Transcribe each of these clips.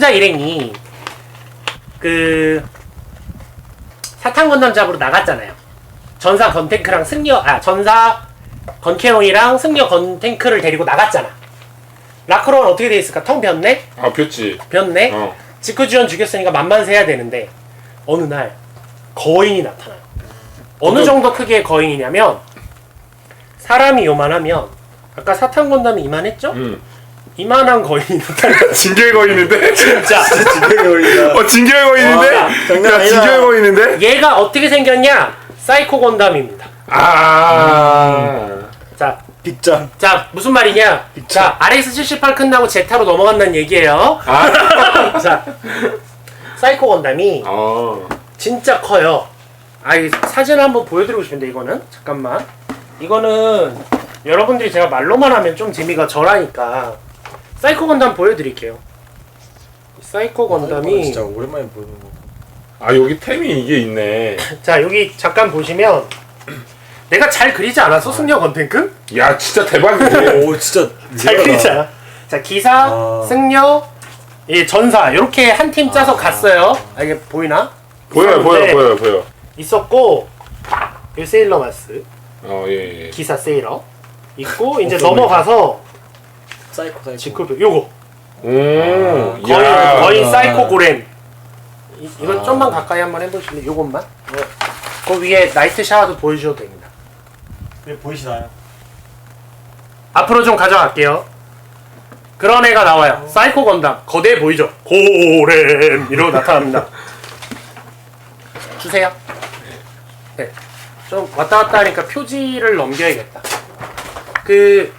용자 일행이 그 사탄 건담 잡으러 나갔잖아요. 전사 건탱크랑 승려 아 전사 건캐논이랑 승려 건탱크를 데리고 나갔잖아. 라크로는 어떻게 돼 있을까? 텅 비었네? 아 폈지. 비었네? 어. 직구지원 죽였으니까 만만세야 되는데 어느 날 거인이 나타나요. 어느 정도 크기의 거인이냐면 사람이 요만하면 아까 사탄 건담이 이만했죠? 응. 이만한 거인이. 진격의 거인인데? 진짜 진격의 거인이다. 어 진격의 거인인데? 와, 장난 야. 진격의 거인인데? 얘가 어떻게 생겼냐? 사이코 건담입니다. 아. 자, 빅장. 자 무슨 말이냐? 자, RX78 끝나고 제타로 넘어간다는 얘기예요. 아. 자, 사이코 건담이 어. 진짜 커요. 아, 이 사진 한번 보여드리고 싶은데 이거는 잠깐만. 이거는 여러분들이 제가 말로만 하면 좀 재미가 덜하니까 사이코 건담 보여드릴게요. 사이코 건담이 진짜 오랜만에 보는 거. 아 여기 템이 이게 있네. 자 여기 잠깐 보시면 내가 잘 그리지 않았어 승려 건탱크? 야 진짜 대박이네. 오 진짜 잘 리얼하다. 그리지 않아? 자 기사, 아. 승려, 예 전사 이렇게 한 팀 짜서 갔어요. 아, 이게 보이나? 보여요 보여 있었는데 보여 보여. 있었고 이 세일러 마스 어 예. 예. 기사 세일러 있고 이제 넘어가서 사이코 사이코. 지크도 요거 오. 거의 야. 거의 아. 사이코 고렘 이, 이거 아. 좀만 가까이 한번 해보실래요? 요것만 그 위에 나이트 샤워도 보여주셔도 됩니다 왜 보이시나요? 앞으로 좀 가져갈게요 그런 애가 나와요 사이코 건담 거대해 보이죠? 고렘 이러고 나타납니다 주세요 네. 좀 왔다 갔다 하니까 표지를 넘겨야겠다 그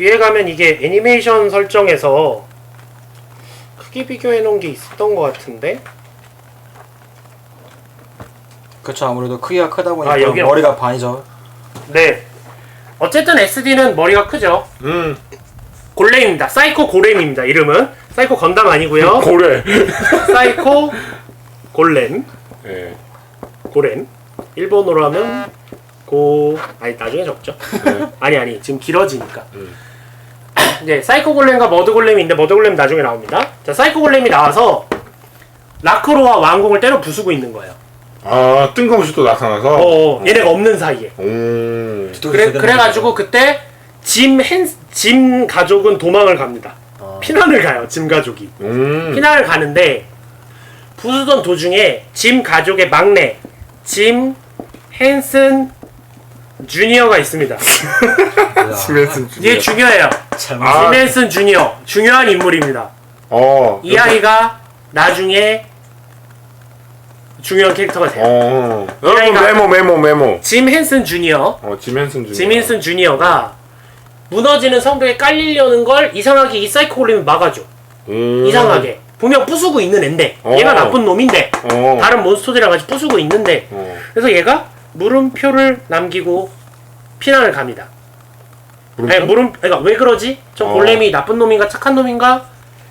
뒤에 가면 이게 애니메이션 설정에서 크기 비교해 놓은 게 있었던 것 같은데 그렇죠 아무래도 크기가 크다 보니까 아, 여기 머리가 반이죠. 네 어쨌든 SD는 머리가 크죠 음. 골렘입니다 사이코 고렘입니다 이름은 사이코 건담 아니고요 고래. 사이코 골렘 예. 고렘 일본어로 하면 고 아니 나중에 적죠 네. 아니 아니 지금 길어지니까 음. 이제 사이코 골렘과 머드 골렘인데 머드 골렘 나중에 나옵니다 자 사이코 골렘이 나와서 라크로와 왕궁을 때려 부수고 있는 거예요 아 뜬금없이 또 나타나서. 어, 얘네가 없는 사이에 오. 그래, 그래가지고 그때 짐, 헨, 짐 가족은 도망을 갑니다 아. 피난을 가요 짐 가족이 음. 피난을 가는데 부수던 도중에 짐 가족의 막내 짐 헨슨 주니어가 있습니다. 스멘슨 이게 중요해요. 잘못. 아. 짐 헨슨 주니어 중요한 인물입니다. 어. 이 아이가 나중에 중요한 캐릭터가 돼요. 어. 여러분 아이가- 메모 메모 메모. 짐 헨슨 주니어 어 지멘슨 중. 짐 헨슨 주니어가 무너지는 성벽에 깔리려는 걸 이상하게 이 사이코 골렘이 막아줘. 음. 이상하게 분명 부수고 있는 앤데 어. 얘가 나쁜 놈인데 어. 다른 몬스터들이랑 같이 부수고 있는데 어. 그래서 얘가 물음표를 남기고 피난을 갑니다. 물음표? 아니, 물음 그러니까 왜 그러지? 저 어. 골렘이 나쁜 놈인가 착한 놈인가?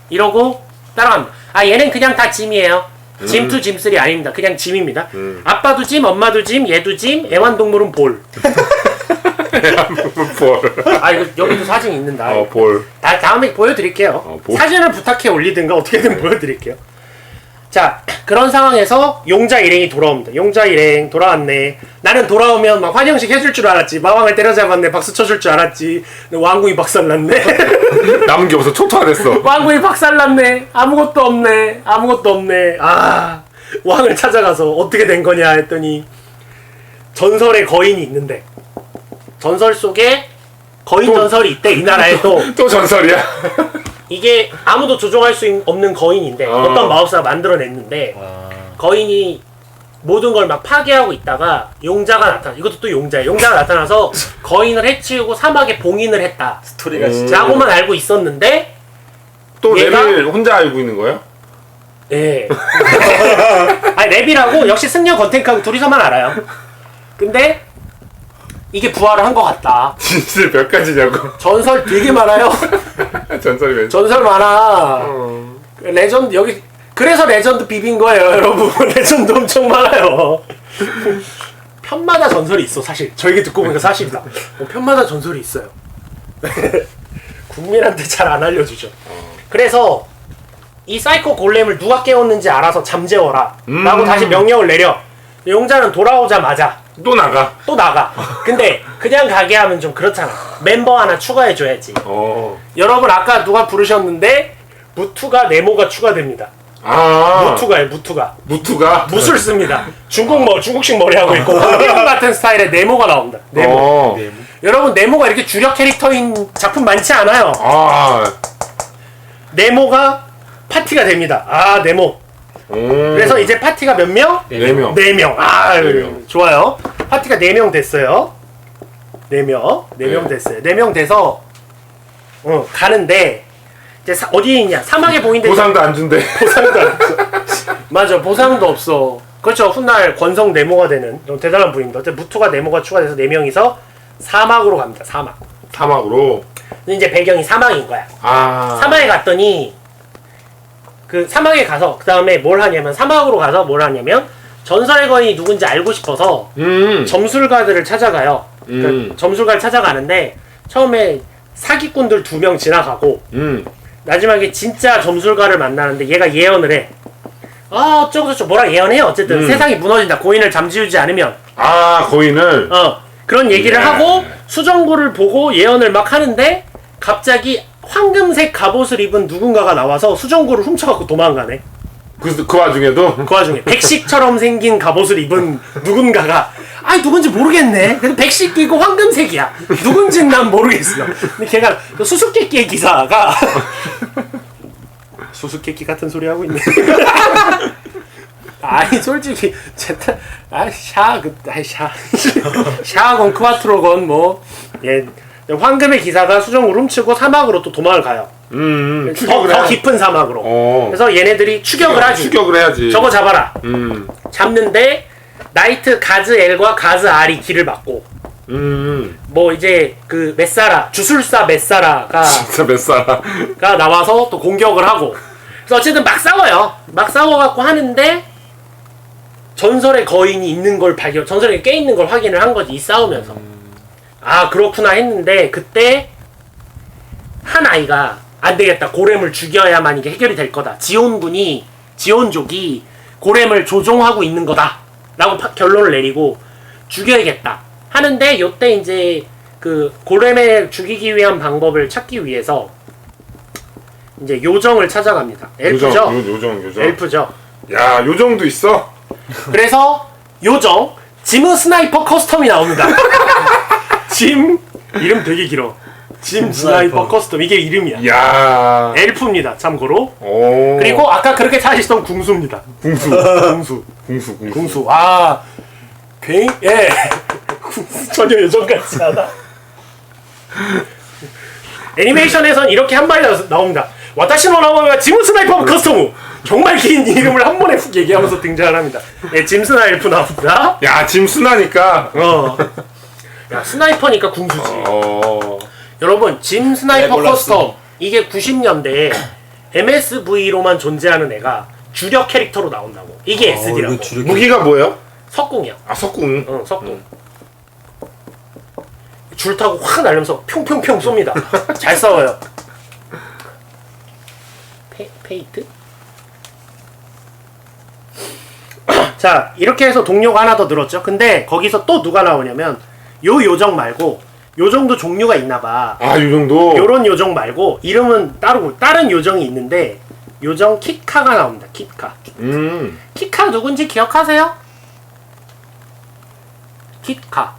이러고 따라갑니다. 아 얘는 그냥 다 짐이에요. 짐투 짐쓰리 아닙니다. 그냥 짐입니다. 음. 아빠도 짐, 엄마도 짐, 얘도 짐, 애완동물은 볼. 볼. 아 이거 여기도 사진 있는다. 어 볼. 다, 다음에 보여드릴게요. 어, 뭐? 사진을 부탁해 올리든가 어떻게든 보여드릴게요. 자, 그런 상황에서 용자 일행이 돌아옵니다. 용자 일행 돌아왔네. 나는 돌아오면 막 환영식 해줄 줄 알았지. 마왕을 때려잡았네. 박수 쳐줄 줄 알았지. 왕궁이 박살났네. 남은 게 없어 초토화됐어. 왕궁이 박살났네. 아무것도 없네. 아무것도 없네. 아, 왕을 찾아가서 어떻게 된 거냐 했더니 전설의 거인이 있는데 전설 속에 거인 또- 전설이 있대. 이 나라에 또. 또 전설이야. 이게 아무도 조종할 수 있- 없는 거인인데 어. 어. 떤 마법사가 만들어냈는데 아. 거인이 모든 걸 막 파괴하고 있다가 용자가 나타나 이것도 또 용자야 용자가 나타나서 거인을 해치우고 사막에 봉인을 했다 스토리가 음. 진짜. 라고만 알고 있었는데 또 얘가- 레벨 혼자 알고 있는 거야? 예 아니 랩이라고 역시 승려 건탱크하고 둘이서만 알아요 근데 이게 부활을 한 것 같다. 진실 몇 가지냐고. 전설 되게 많아요. 전설이 몇? 전설 많아. 어. 레전드 여기 그래서 레전드 비빈 거예요 여러분. 레전드 엄청 많아요. 편마다 전설이 있어 사실. 저 얘기 듣고 보니까 사실이다. 어, 편마다 전설이 있어요. 국민한테 잘 안 알려주죠. 그래서 이 사이코 골렘을 누가 깨웠는지 알아서 잠재워라. 음. 라고 다시 명령을 내려. 용자는 돌아오자마자 또 나가. 또 나가 근데 그냥 가게 하면 좀 그렇잖아 멤버 하나 추가해줘야지 어. 여러분 아까 누가 부르셨는데 무투가 네모가 추가됩니다 아. 무투가요 무투가 무투가. 무술 씁니다 중국 뭐 중국식 머리 하고 있고 홍경 같은 스타일의 네모가 나옵니다 네모 어. 여러분 네모가 이렇게 주력 캐릭터인 작품 많지 않아요 아. 네모가 파티가 됩니다 아 네모 음. 그래서 이제 파티가 몇 명? 네 명. 네 명. 아, 네 명. 좋아요. 파티가 네 명 됐어요. 네 명. 네 명 네. 됐어요. 네 명 돼서 어, 가는데 이제 사, 어디에 있냐? 사막에 보이는데 보상도 안 준대. 보상도 안 없어. 맞아. 보상도 없어. 그렇죠. 훗날 권성 네모가 되는 어, 대단한 분입니다. 어쨌든 무투가 네모가 추가돼서 네 명이서 사막으로 갑니다. 사막. 사막으로. 근데 이제 배경이 사막인 거야. 아. 사막에 갔더니 그 사막에 가서 그 다음에 뭘 하냐면 사막으로 가서 뭘 하냐면 전설의 거인이 누군지 알고 싶어서 음. 점술가들을 찾아가요. 그 음. 점술가를 찾아가는데 처음에 사기꾼들 두 명 지나가고 음. 마지막에 진짜 점술가를 만나는데 얘가 예언을 해. 아 어쩌고 저쩌고 뭐라 예언해 어쨌든 음. 세상이 무너진다 고인을 잠지우지 않으면 아, 거인을. 어 그런 얘기를 네. 하고 수정구를 보고 예언을 막 하는데 갑자기 황금색 갑옷을 입은 누군가가 나와서 수정구를 훔쳐갖고 도망가네. 그, 그 와중에도. 그 와중에 백식처럼 생긴 갑옷을 입은 누군가가 아 누군지 모르겠네. 그래도 백식 끼고 황금색이야. 누군지는 난 모르겠어. 근데 걔가 그 수수께끼의 기사가 수수께끼 같은 소리 하고 있네. 아니 솔직히 제타 아샤그 아이 샤 샤건 크와트로건 뭐예 황금의 기사가 수정을 훔치고 사막으로 또 도망을 가요. 음. 더, 추격을 더 해. 깊은 사막으로. 어. 그래서 얘네들이 추격을 하지. 추격을 해야지. 저거 잡아라. 음. 잡는데 나이트 가즈 L과 가즈 R이 길을 막고 음. 뭐 이제 그 메사라 주술사 메사라가 진짜 몇 살아. 가 나와서 또 공격을 하고 그래서 어쨌든 막 싸워요. 막 싸워갖고 하는데 전설의 거인이 있는 걸 발견, 전설에 꽤 있는 걸 확인을 한 거지 이 싸우면서. 아 그렇구나 했는데 그때 한 아이가 안 되겠다 고렘을 죽여야만 이게 해결이 될 거다. 지온군이 지온족이 고렘을 조종하고 있는 거다 라고 파- 결론을 내리고 죽여야겠다 하는데 요때 이제 그 고렘을 죽이기 위한 방법을 찾기 위해서 이제 요정을 찾아갑니다. 엘프죠. 요정, 요, 요정, 요정. 엘프죠. 야, 요정도 있어? 그래서 요정 지무 스나이퍼 커스텀이 나옵니다. 짐 이름 되게 길어. 짐 스나이퍼 커스텀 이게 이름이야. 야. 엘프입니다. 참고로. 오. 그리고 아까 그렇게 찾으시던 궁수입니다. 궁수. 궁수. 궁수, 궁수. 궁수. 아, 괜히 예. 궁수 전혀 요정 같지 않아. 애니메이션에선 이렇게 한 마리 나- 나옵니다. 와타시노 나마가 짐 스나이퍼 커스텀. 정말 긴 이름을 한 번에 훅 얘기하면서 등장을 합니다. 예, 짐 스나이프 나옵니다. 야, 짐 순하니까. 어. 야, 스나이퍼니까 궁수지. 어. 여러분, 짐 스나이퍼 레골라스. 커스텀. 이게 90년대에 MSV로만 존재하는 애가 주력 캐릭터로 나온다고. 이게 SD라고. 이거 주력- 무기가 뭐예요? 석궁이야. 아, 석궁. 응, 석궁. 줄 타고 확 날면서 평평평 쏩니다. 잘 싸워요. 페, 페이트? 자, 이렇게 해서 동료가 하나 더 늘었죠. 근데 거기서 또 누가 나오냐면 요 요정 말고 요정도 종류가 있나 봐. 아, 요 정도? 요런 요정 말고 이름은 따로 다른 요정이 있는데 요정 키카가 나옵니다. 키카. 음. 키카 누군지 기억하세요? 키카.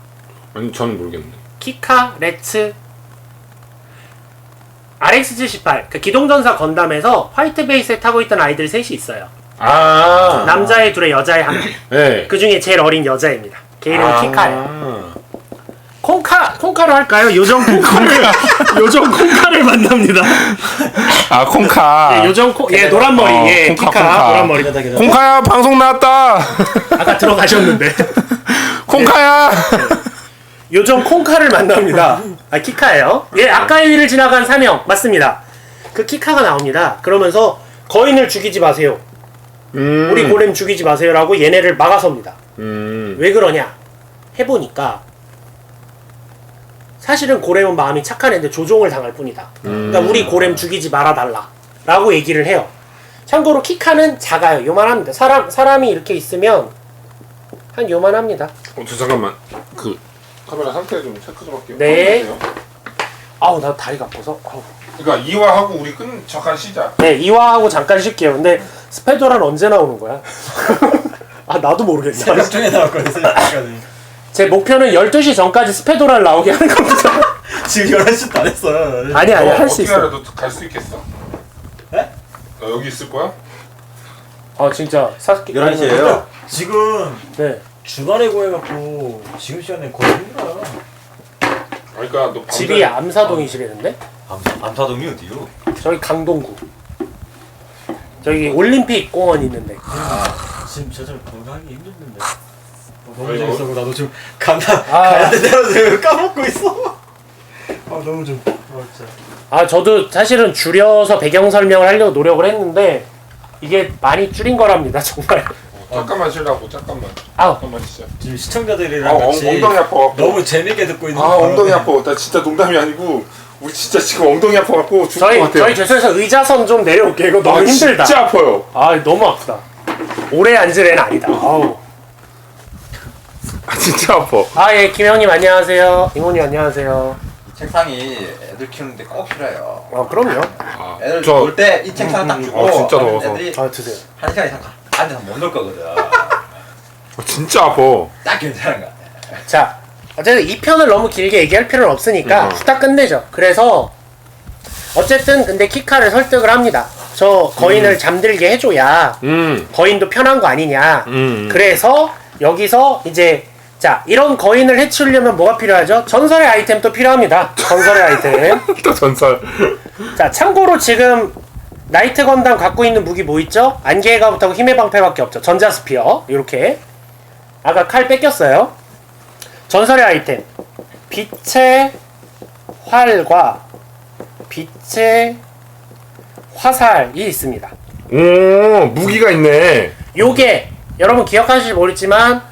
아니, 전 모르겠는데. 키카, 레츠, RX78, 그 기동전사 건담에서 화이트 베이스에 타고 있던 아이들 셋이 있어요. 아. 남자애 둘에 여자애 한 명. 네. 그 중에 제일 어린 여자입니다. 걔 이름은 아. 키카예요. 콩카, 콩카로 할까요? 요정 콩카를, 요정 콩카를 만납니다. 아, 콩카. 예, 요정 콩, 예, 노란 머리, 어, 예, 콩카, 키카, 콩카. 노란 머리. 기다려 기다려. 콩카야, 방송 나왔다! 아까 들어가셨는데. 콩카야! 요정 콩카를 만납니다. 아, 키카예요. 예, 아까의 위를 지나간 사명 맞습니다. 그 키카가 나옵니다. 그러면서 거인을 죽이지 마세요. 음. 우리 고렘 죽이지 마세요라고 얘네를 막아섭니다. 음. 왜 그러냐? 해보니까 사실은 고렘은 마음이 착한 애인데 조종을 당할 뿐이다. 그러니까 우리 고렘 죽이지 말아달라. 라고 얘기를 해요. 참고로 키카는 작아요. 요만합니다. 사람 사람이 이렇게 있으면 한 요만합니다. 어, 저 잠깐만. 그 카메라 상태 좀 체크 좀 할게요. 네. 아우 나 다리가 아파서. 아우. 그러니까 이화하고 우리 끝 잠깐 쉬자. 네 이화하고 잠깐 쉴게요. 근데 스페도란 언제 나오는 거야? 아 나도 모르겠네. 새벽 중에 나왔거든 새벽까지 제 목표는 12시 전까지 스페도란 나오게 하는 겁니다. 지금 11시도 안 했어요 아니 아니 너할수 어떻게 있어. 알아? 너갈 수 있겠어? 네? 너 여기 있을 거야? 아 진짜 사스키 11시에요? 지금 네. 주말에 구해갖고 지금 시간에 거의 힘들어요 아, 그러니까 너 밤새- 집이 암사동이시라는데? 암사, 암사동이 어디요? 저기 강동구. 저기 올림픽 공원 있는데. 지금 저절 건강하기 힘들던데 어, 너무 아이고. 재밌어 나도 지금 간다 아. 가야 되대로 지금 까먹고 있어 아 너무 좀 어, 진짜 아 저도 사실은 줄여서 배경 설명을 하려고 노력을 했는데 이게 많이 줄인 거랍니다 정말. 어, 잠깐만 쉬라고 잠깐만. 아우 잠깐만 쉬자. 지금 아 시청자들이랑 엉, 같이 엉덩이 아파. 너무 재밌게 듣고 있는 아 바람에 엉덩이 아파. 나 진짜 농담이 아니고 우리 진짜 지금 엉덩이 아파갖고 죽을 저희 것 같아요. 저희 죄송해서 의자선 좀 내려올게 이거 너무 아, 힘들다. 진짜 아파요. 아 너무 아프다. 오래 앉을 애는 아니다. 아우. 아 진짜 아파. 아 예 김영님 안녕하세요. 이모님 안녕하세요. 이 책상이 애들 키우는데 꼭 필요해요. 아 그럼요. 아, 애들 저 놀 때 이 책상 딱 주고 아, 진짜 하면 더워서. 애들이 아 드세요. 한 시간 이상 앉아서 못 놀 거거든. 어, 진짜 아파. 딱 괜찮은 거 같아. 자 어쨌든 이 편을 너무 길게 얘기할 필요는 없으니까 음. 후딱 끝내죠. 그래서 어쨌든 근데 키카를 설득을 합니다. 저 거인을 잠들게 해줘야 음. 거인도 편한 거 아니냐. 음. 그래서 여기서 이제 자 이런 거인을 해치우려면 뭐가 필요하죠? 전설의 아이템도 필요합니다. 전설의 아이템. 또 전설. 자 참고로 지금 나이트 건담 갖고 있는 무기 뭐 있죠? 안개가 붙하고 힘의 방패밖에 없죠. 전자 스피어 이렇게 아까 칼 뺏겼어요. 전설의 아이템 빛의 활과 빛의 화살이 있습니다. 오 무기가 있네. 요게 여러분 기억하실지 모르지만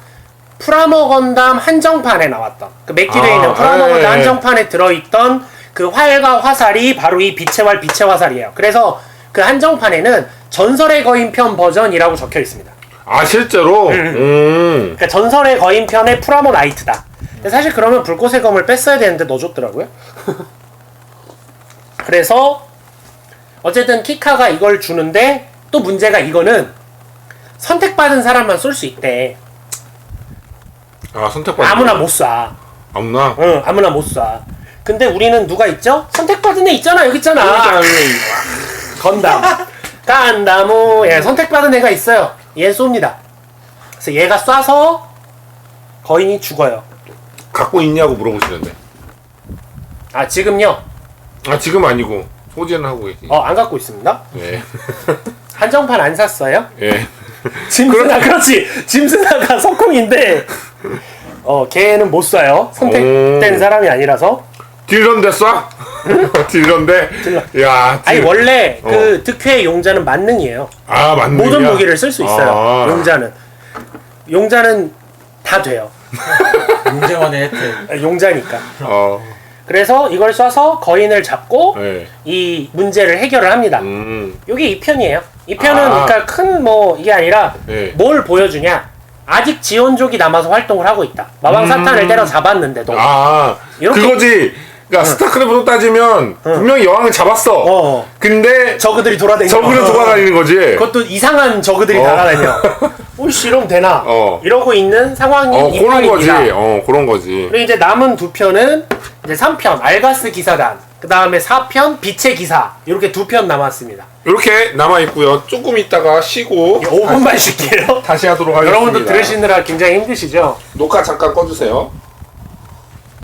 프라모 건담 한정판에 나왔던 그 맥기되어 아, 있는 프라모 예, 건담 예. 한정판에 들어있던 그 활과 화살이 바로 이 빛의 활 빛의 화살이에요. 그래서 그 한정판에는 전설의 거인 편 버전이라고 적혀 있습니다. 아 실제로. 음. 그러니까 전설의 거인 편의 프라모 라이트다. 근데 사실 그러면 불꽃의 검을 뺐어야 되는데 넣어줬더라고요. 그래서 어쨌든 키카가 이걸 주는데 또 문제가 이거는 선택받은 사람만 쏠 수 있대. 아 선택받은. 아무나 못 쏴. 아무나. 응, 아무나 못 쏴. 근데 우리는 누가 있죠? 선택받은 애 있잖아. 여기 있잖아. 건담. 간다무. 예, 선택받은 애가 있어요. 얘 쏩니다. 그래서 얘가 쏴서 거인이 죽어요. 갖고 있냐고 물어보시는데. 아, 지금요? 아 지금 아니고 소지는 하고 계시. 어, 안 갖고 있습니다. 예. 한정판 안 샀어요? 예. 짐스나, 그렇지. 짐스나가 석궁인데, 어, 걔는 못 쏴요. 선택된 오. 사람이 아니라서. 딜런데 쏴? 딜런데. 야. 아니, 딜- 원래 어. 그 득회의 용자는 만능이에요. 아 맞네. 모든 무기를 쓸 수 있어요. 아. 용자는. 용자는 다 돼요. 용재만의 혜택 용자니까. 어. 그래서 이걸 쏴서 거인을 잡고 예. 이 문제를 해결을 합니다. 음. 이게 이 편이에요. 이 편은 아. 그러니까 큰 뭐 이게 아니라 예. 뭘 보여주냐? 아직 지원족이 남아서 활동을 하고 있다. 마왕 음. 사탄을 때려 잡았는데도. 아. 이렇게- 그거지. 그러니까 스타크래프트 따지면 분명히 여왕을 잡았어. 어. 근데 저그들이 돌아다니는 저그는 거. 돌아다니는 거지. 그것도 이상한 저그들이 어. 날아다녀. 오씨 이러면 되나? 어. 이러고 있는 상황이 어 이 그런 거지. 편입니다. 어 그런 거지. 그리고 이제 남은 두 편은 이제 3편 알가스 기사단 그 다음에 4편 빛의 기사 이렇게 두 편 남았습니다 이렇게 남아 있고요. 조금 있다가 쉬고 5분만 쉴게요 다시 하도록 하겠습니다. 여러분도 들으시느라 굉장히 힘드시죠? 녹화 잠깐 꺼주세요.